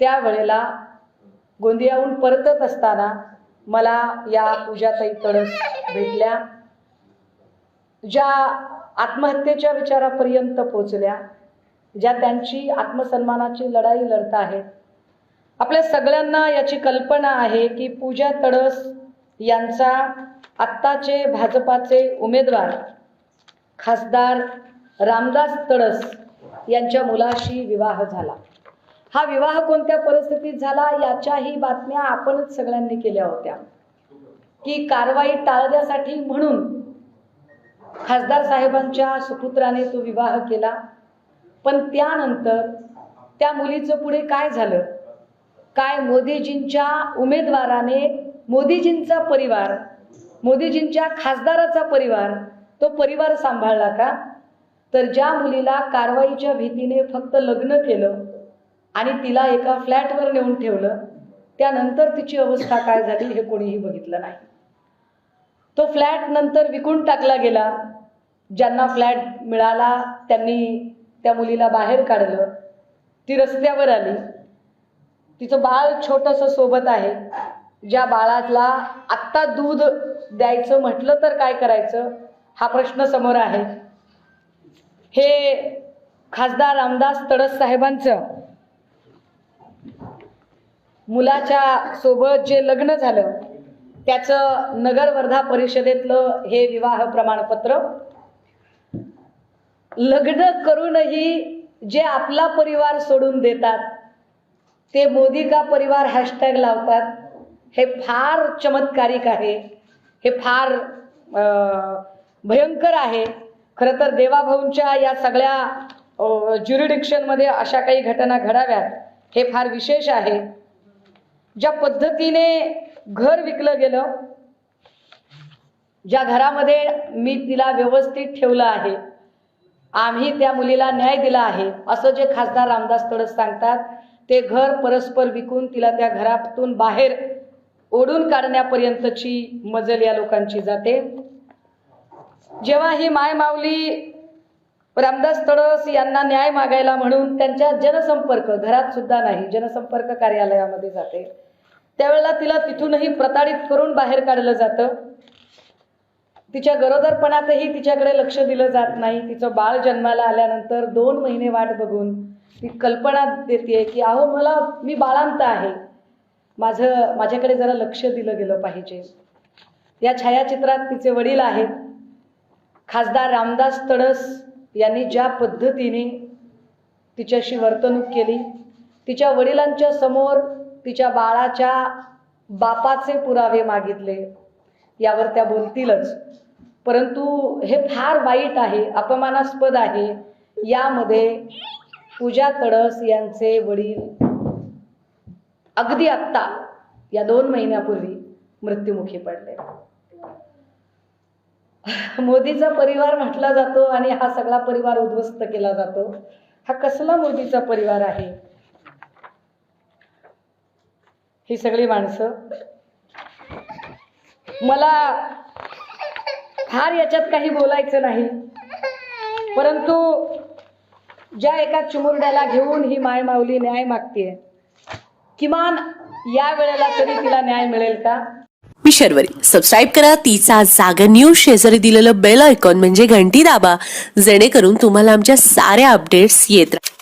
त्यावेळेला गोंदियाहून परतत असताना मला या पूजाताई तडस भेटल्या ज्या आत्महत्येच्या विचारापर्यंत पोचल्या ज्या त्यांची आत्मसन्मानाची लढाई लढत आहेत. आपल्या सगळ्यांना याची कल्पना आहे की पूजा तडस यांचा आत्ताचे भाजपाचे उमेदवार खासदार रामदास तडस यांच्या मुलाशी विवाह झाला. हा विवाह कोणत्या परिस्थितीत झाला याच्याही बातम्या आपणच सगळ्यांनी केल्या होत्या. की कारवाई टाळण्यासाठी म्हणून खासदार साहेबांच्या सुपुत्राने तो विवाह केला. पण त्यानंतर त्या मुलीचं पुढे काय झालं? काय मोदीजींच्या उमेदवाराने मोदीजींचा परिवार मोदीजींच्या खासदाराचा परिवार तो परिवार सांभाळला का? तर ज्या मुलीला कारवाईच्या भीतीने फक्त लग्न केलं आणि तिला एका फ्लॅटवर नेऊन ठेवलं त्यानंतर तिची अवस्था काय झाली हे कोणीही बघितलं नाही. तो फ्लॅट नंतर विकून टाकला गेला. ज्यांना फ्लॅट मिळाला त्यांनी त्या मुलीला बाहेर काढलं. ती रस्त्यावर आली. तिचं बाळ छोटंसं सोबत आहे. ज्या बाळाला आत्ता दूध द्यायचं म्हटलं तर काय करायचं? हा प्रश्न समोर आहे. हे खासदार रामदास तडस साहेबांचं मुलाच्या सोबत जे लग्न झालं त्याचं नगर वर्धा परिषदेतलं हे विवाह प्रमाणपत्र. लग्न करूनही जे आपला परिवार सोडून देतात ते मोदी का परिवार हॅशटॅग लावतात हे फार चमत्कारिक आहे. हे फार भयंकर आहे. खरं तर देवाभाऊंच्या या सगळ्या ज्युरिडिक्शनमध्ये अशा काही घटना घडाव्यात हे फार विशेष आहे. ज्या पद्धतीने घर विकलं गेलं ज्या घरामध्ये मी तिला व्यवस्थित ठेवलं आहे आम्ही त्या मुलीला न्याय दिला आहे असं जे खासदार रामदास तडस सांगतात ते घर परस्पर विकून तिला त्या घरातून बाहेर ओढून काढण्यापर्यंतची मजल या लोकांची जाते. जेव्हा ही माय माऊली रामदास तडस यांना न्याय मागायला म्हणून त्यांच्या जनसंपर्क घरात सुद्धा नाही जनसंपर्क कार्यालयामध्ये जाते. त्यावेळेला तिला तिथूनही प्रताडित करून बाहेर काढलं जातं. तिच्या गरोदरपणातही तिच्याकडे लक्ष दिलं जात नाही. तिचं बाळ जन्माला आल्यानंतर दोन महिने वाट बघून ती कल्पना देते की अहो मला मी बाळांत आहे. माझं माझ्याकडे जरा लक्ष दिलं गेलं पाहिजे. या छायाचित्रात तिचे वडील आहेत. खासदार रामदास तडस यांनी ज्या पद्धतीने तिच्याशी वर्तणूक केली तिच्या वडिलांच्या समोर तिच्या बाळाच्या बापाचे पुरावे मागितले. यावर त्या बोलतीलच. परंतु हे फार वाईट आहे अपमानास्पद आहे. यामध्ये पूजा तडस यांचे वडील अगदी आत्ता या दोन महिन्यापूर्वी मृत्युमुखी पडले. मोदीचा परिवार म्हटला जातो आणि हा सगळा परिवार उद्ध्वस्त केला जातो. हा कसला मोदीचा परिवार आहे? ही सगळी माणसं. मला फार याच्यात काही बोलायचं नाही. परंतु ज्या एका चिमुरड्याला घेऊन ही माय माऊली न्याय मागतीये किमान या वेळेला तरी तिला न्याय मिळेल का? मी शर्वरी. सबस्क्राईब करा. तिचा जागा न्यूज शेजारी दिलेलं बेल आयकॉन म्हणजे घंटी दाबा. जेणेकरून तुम्हाला आमच्या साऱ्या अपडेट्स येत राहतील